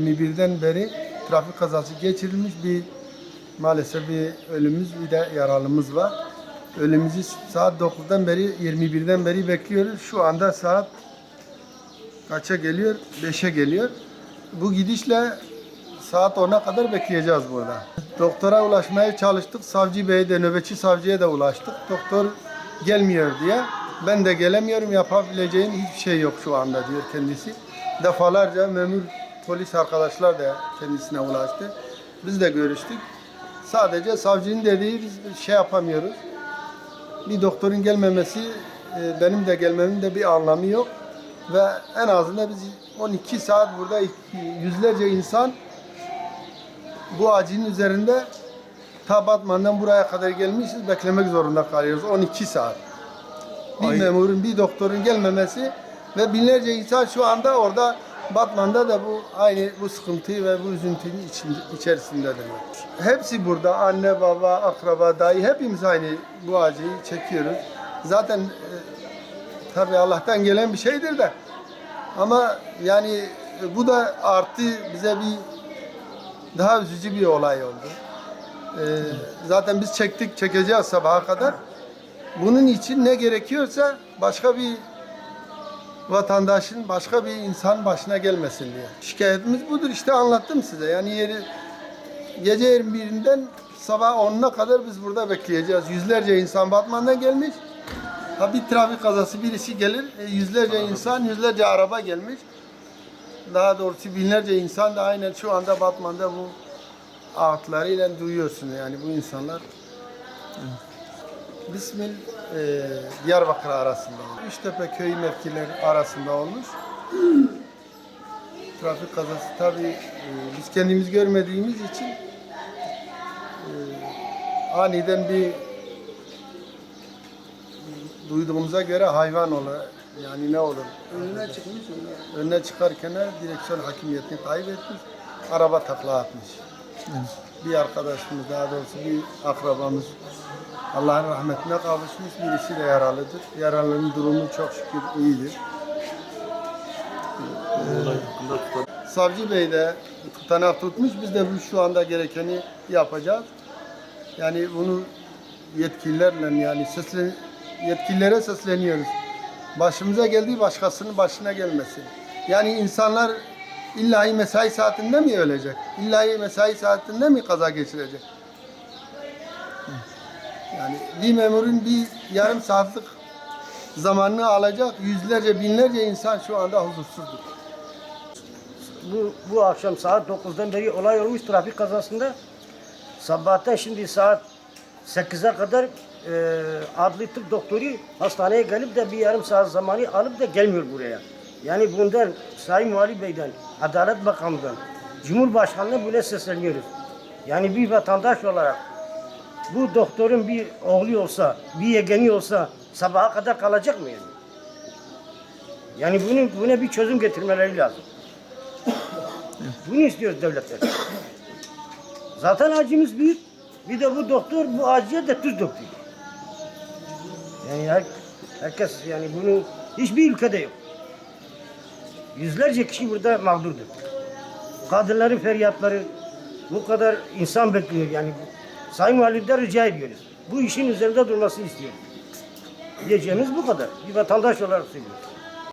21'den beri trafik kazası geçirilmiş bir maalesef bir ölümümüz bir de yaralımız var. Ölümümüzü saat 9'dan beri 21'den beri bekliyoruz. Şu anda saat kaça geliyor? 5'e geliyor. Bu gidişle saat 10'a kadar bekleyeceğiz burada. Doktora ulaşmaya çalıştık. Savcı Bey'e de nöbetçi savcıya da ulaştık. Doktor gelmiyor diye. Ben de gelemiyorum yapabileceğim hiçbir şey yok şu anda diyor kendisi. Defalarca memur polis arkadaşlar da kendisine ulaştı. Biz de görüştük. Sadece savcının dediği biz şey yapamıyoruz. Bir doktorun gelmemesi e, benim de gelmemin de bir anlamı yok. Ve en azından biz 12 saat burada yüzlerce insan bu acının üzerinde ta Batman'dan buraya kadar gelmişiz. Beklemek zorunda kalıyoruz 12 saat. Bir Ay- memurun, bir doktorun gelmemesi ve binlerce insan şu anda orada Batman'da da bu aynı bu sıkıntıyı ve bu üzüntünün içerisindedirler. Hepsi burada anne, baba, akraba, dayı hepimiz aynı bu acıyı çekiyoruz. Zaten e, tabii Allah'tan gelen bir şeydir de ama yani e, bu da artı bize bir daha üzücü bir olay oldu. Ee, zaten biz çektik, çekeceğiz sabaha kadar. Bunun için ne gerekiyorsa başka bir vatandaşın, başka bir insan başına gelmesin diye. Şikayetimiz budur. İşte anlattım size. Yani yeri gece 21'inden sabah 10'una kadar biz burada bekleyeceğiz. Yüzlerce insan Batman'dan gelmiş. Ha bir trafik kazası birisi gelir, e, yüzlerce insan, yüzlerce araba gelmiş. Daha doğrusu binlerce insan da aynen şu anda Batman'da bu ağıtlarıyla duyuyorsun yani bu insanlar. Bismil e, Diyarbakır arasında olmuş. Üçtepe köyü mevkileri arasında olmuş. Trafik kazası tabii e, biz kendimiz görmediğimiz için e, aniden bir duyduğumuza göre hayvan olur. Yani ne olur? Önüne çıkmış onlar. Önüne çıkarken direksiyon hakimiyetini kaybetmiş. Araba takla atmış. Bir arkadaşımız daha doğrusu bir akrabamız Allah'ın rahmetine kavuşmuş. Birisi de yaralıdır. Yaralının durumu çok şükür iyidir. Savcı Bey de tutanak tutmuş. Biz de bu şu anda gerekeni yapacağız. Yani bunu yetkililerle yani seslen, yetkililere sesleniyoruz. Başımıza geldiği başkasının başına gelmesin. Yani insanlar illahi mesai saatinde mi ölecek? İllahi mesai saatinde mi kaza geçirecek? Yani bir memurun bir yarım saatlik zamanını alacak yüzlerce binlerce insan şu anda huzursuzdur. Bu, bu akşam saat 9'dan beri olay olmuş trafik kazasında. Sabahtan şimdi saat 8'e kadar e, adli tıp doktoru hastaneye gelip de bir yarım saat zamanı alıp da gelmiyor buraya. Yani bundan Sayın Muhalif Bey'den, Adalet Bakanı'ndan, Cumhurbaşkanı'na bile sesleniyoruz. Yani bir vatandaş olarak bu doktorun bir oğlu olsa, bir yegeni olsa sabaha kadar kalacak mı yani? Yani bunun, buna bir çözüm getirmeleri lazım. Bunu istiyoruz devletten. Zaten acımız büyük. Bir de bu doktor bu acıya da tuz döktü. Yani her, herkes yani bunu hiçbir ülkede yok. Yüzlerce kişi burada mağdurdur. Kadınların feryatları bu kadar insan bekliyor yani. Sayın Validen rica ediyoruz. Bu işin üzerinde durmasını istiyoruz. Diyeceğimiz bu kadar. Bir vatandaş olarak söylüyoruz.